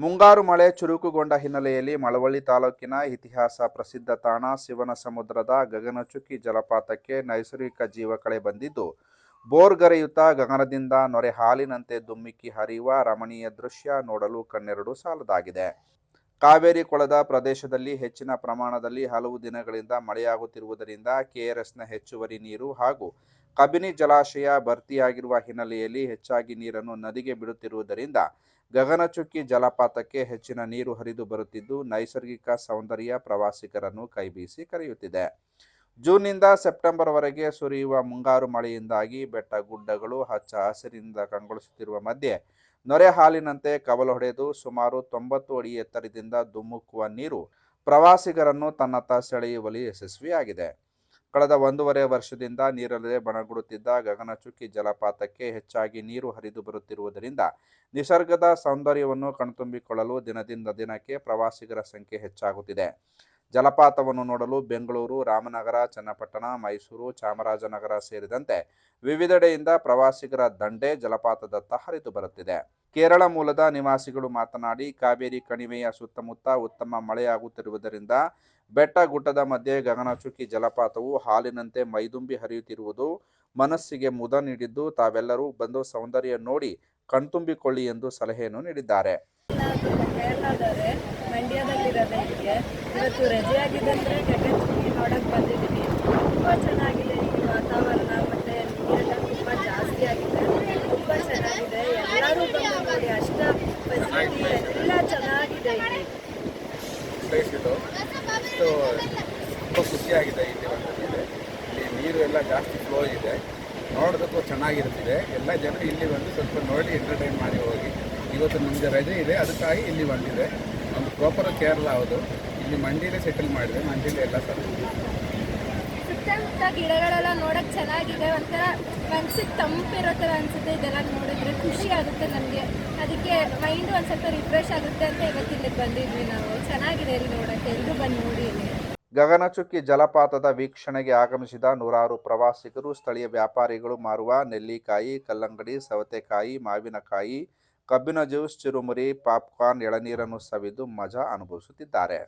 ಮುಂಗಾರು ಮಳೆ ಚುರುಕುಗೊಂಡ ಹಿನ್ನೆಲೆಯಲ್ಲಿ ಮಳವಳ್ಳಿ ತಾಲೂಕಿನ ಇತಿಹಾಸ ಪ್ರಸಿದ್ಧ ತಾಣ ಶಿವನ ಸಮುದ್ರದ ಗಗನಚುಕ್ಕಿ ಜಲಪಾತಕ್ಕೆ ನೈಸರ್ಗಿಕ ಜೀವಕಳೆ ಬಂದಿದ್ದು ಬೋರ್ಗರೆಯುತ್ತಾ ಗಗನದಿಂದ ನೊರೆ ಹಾಲಿನಂತೆ ದುಮ್ಮಿಕ್ಕಿ ಹರಿಯುವ ರಮಣೀಯ ದೃಶ್ಯ ನೋಡಲು ಕಣ್ಣೆರಡು ಸಾಲದಾಗಿದೆ. ಕಾವೇರಿ ಕೊಳದ ಪ್ರದೇಶದಲ್ಲಿ ಹೆಚ್ಚಿನ ಪ್ರಮಾಣದಲ್ಲಿ ಹಲವು ದಿನಗಳಿಂದ ಮಳೆಯಾಗುತ್ತಿರುವುದರಿಂದ ಕೆಆರ್ಎಸ್ನ ಹೆಚ್ಚುವರಿ ನೀರು ಹಾಗೂ ಕಬಿನಿ ಜಲಾಶಯ ಭರ್ತಿಯಾಗಿರುವ ಹಿನ್ನೆಲೆಯಲ್ಲಿ ಹೆಚ್ಚಾಗಿ ನೀರನ್ನು ನದಿಗೆ ಬಿಡುತ್ತಿರುವುದರಿಂದ ಗಗನಚುಕ್ಕಿ ಜಲಪಾತಕ್ಕೆ ಹೆಚ್ಚಿನ ನೀರು ಹರಿದು ಬರುತ್ತಿದ್ದು, ನೈಸರ್ಗಿಕ ಸೌಂದರ್ಯ ಪ್ರವಾಸಿಗರನ್ನು ಕೈಬೀಸಿ ಕರೆಯುತ್ತಿದೆ. ಜೂನ್ನಿಂದ ಸೆಪ್ಟೆಂಬರ್ವರೆಗೆ ಸುರಿಯುವ ಮುಂಗಾರು ಮಳೆಯಿಂದಾಗಿ ಬೆಟ್ಟ ಗುಡ್ಡಗಳು ಹಚ್ಚ ಹಸಿರಿನಿಂದ ಕಂಗೊಳಿಸುತ್ತಿರುವ ಮಧ್ಯೆ ನೊರೆ ಹಾಲಿನಂತೆ ಕವಲು ಹೊಡೆದು ಸುಮಾರು ತೊಂಬತ್ತು ಅಡಿ ಎತ್ತರದಿಂದ ಧುಮ್ಮುಕ್ಕುವ ನೀರು ಪ್ರವಾಸಿಗರನ್ನು ತನ್ನತ್ತ ಸೆಳೆಯುವಲ್ಲಿ ಯಶಸ್ವಿಯಾಗಿದೆ. ಕಳೆದ ಒಂದೂವರೆ ವರ್ಷದಿಂದ ನೀರಲ್ಲದೆ ಬಣಗುಡುತ್ತಿದ್ದ ಗಗನಚುಕ್ಕಿ ಜಲಪಾತಕ್ಕೆ ಹೆಚ್ಚಾಗಿ ನೀರು ಹರಿದು ಬರುತ್ತಿರುವುದರಿಂದ ನಿಸರ್ಗದ ಸೌಂದರ್ಯವನ್ನು ಕಣ್ತುಂಬಿಕೊಳ್ಳಲು ದಿನದಿಂದ ದಿನಕ್ಕೆ ಪ್ರವಾಸಿಗರ ಸಂಖ್ಯೆ ಹೆಚ್ಚಾಗುತ್ತಿದೆ. ಜಲಪಾತವನ್ನು ನೋಡಲು ಬೆಂಗಳೂರು, ರಾಮನಗರ, ಚನ್ನಪಟ್ಟಣ, ಮೈಸೂರು, ಚಾಮರಾಜನಗರ ಸೇರಿದಂತೆ ವಿವಿಧೆಡೆಯಿಂದ ಪ್ರವಾಸಿಗರ ದಂಡೆ ಜಲಪಾತದತ್ತ ಹರಿದು ಬರುತ್ತಿದೆ. ಕೇರಳ ಮೂಲದ ನಿವಾಸಿಗಳು ಮಾತನಾಡಿ, ಕಾವೇರಿ ಕಣಿವೆಯ ಸುತ್ತಮುತ್ತ ಉತ್ತಮ ಮಳೆಯಾಗುತ್ತಿರುವುದರಿಂದ ಬೆಟ್ಟ ಗುಡ್ಡದ ಮಧ್ಯೆ ಗಗನಚುಕ್ಕಿ ಜಲಪಾತವು ಹಾಲಿನಂತೆ ಮೈದುಂಬಿ ಹರಿಯುತ್ತಿರುವುದು ಮನಸ್ಸಿಗೆ ಮುದ ನೀಡಿದ್ದು, ತಾವೆಲ್ಲರೂ ಬಂದು ಸೌಂದರ್ಯ ನೋಡಿ ಕಣ್ತುಂಬಿಕೊಳ್ಳಿ ಎಂದು ಸಲಹೆಯನ್ನು ನೀಡಿದ್ದಾರೆ ಈ ವಾತಾವರಣ ಮತ್ತು ನೀರೆಲ್ಲ ತುಂಬ ಜಾಸ್ತಿ ಆಗಿದೆ ತುಂಬ ಚೆನ್ನಾಗಿದೆ ಬಂದು ಅಷ್ಟ ಎಲ್ಲ ಚೆನ್ನಾಗಿದೆ ತುಂಬ ಖುಷಿಯಾಗಿದೆ ಇಲ್ಲಿ ನೀರು ಎಲ್ಲ ಜಾಸ್ತಿ ಫ್ಲೋ ಇದೆ. ನೋಡೋದಕ್ಕೂ ಚೆನ್ನಾಗಿರುತ್ತಿದೆ. ಎಲ್ಲ ಜನ ಇಲ್ಲಿ ಬಂದು ಸ್ವಲ್ಪ ನೋಡಿ ಎಂಟರ್ಟೈನ್ ಮಾಡಿ ಹೋಗಿ. ಇವತ್ತು ನಮಗೆ ರಜೆ ಇದೆ. ಅದಕ್ಕಾಗಿ ಇಲ್ಲಿ ಬಂದಿದೆ. ಒಂದು ಪ್ರಾಪರ್ ಕೇರಳ ಹೌದು. ಇಲ್ಲಿ ಮಂಡಿಲೇ ಸೆಟಲ್ ಮಾಡಿದೆ. ಮಂಡಿಲೇ ಎಲ್ಲ ಸರ್. ಸುತ್ತಮುತ್ತ ಗಿಡಗಳೆಲ್ಲ ನೋಡಕ್ ಚೆನ್ನಾಗಿದೆ. ಒಂಥರ ಮನ್ಸಿಗೆ ತಂಪಿರೋ ಥರ ಅನ್ಸುತ್ತೆ ಇದೆಲ್ಲ ನೋಡಿದ್ರೆ. ಖುಷಿ ಆಗುತ್ತೆ ನಮಗೆ. ಅದಕ್ಕೆ ಮೈಂಡ್ ಒಂದು ರಿಫ್ರೆಶ್ ಆಗುತ್ತೆ ಅಂತ ಇವತ್ತಿಲ್ಲಿ ಬಂದಿದ್ವಿ ನಾವು. ಚೆನ್ನಾಗಿದೆ ಇಲ್ಲಿ ನೋಡಕ್ಕೆ. ಎಲ್ಲರೂ ಬಂದು ನೋಡಿ ಇಲ್ಲಿ. ಗಗನಚುಕ್ಕಿ ಜಲಪಾತದ ವೀಕ್ಷಣೆಗೆ ಆಗಮಿಸಿದ ನೂರಾರು ಪ್ರವಾಸಿಗರು, ಸ್ಥಳೀಯ ವ್ಯಾಪಾರಿಗಳು, ಮಾರುವ, ನೆಲ್ಲಿಕಾಯಿ, ಕಲ್ಲಂಗಡಿ, ಸವತೆಕಾಯಿ, ಮಾವಿನಕಾಯಿ, ಕಬ್ಬಿನ ಜ್ಯೂಸ್, ಚಿರುಮುರಿ, ಪಾಪ್ಕಾರ್ನ್ ಎಳನೀರನ್ನು ಸವಿದು ಮಜಾ ಅನುಭವಿಸುತ್ತಿದ್ದಾರೆ.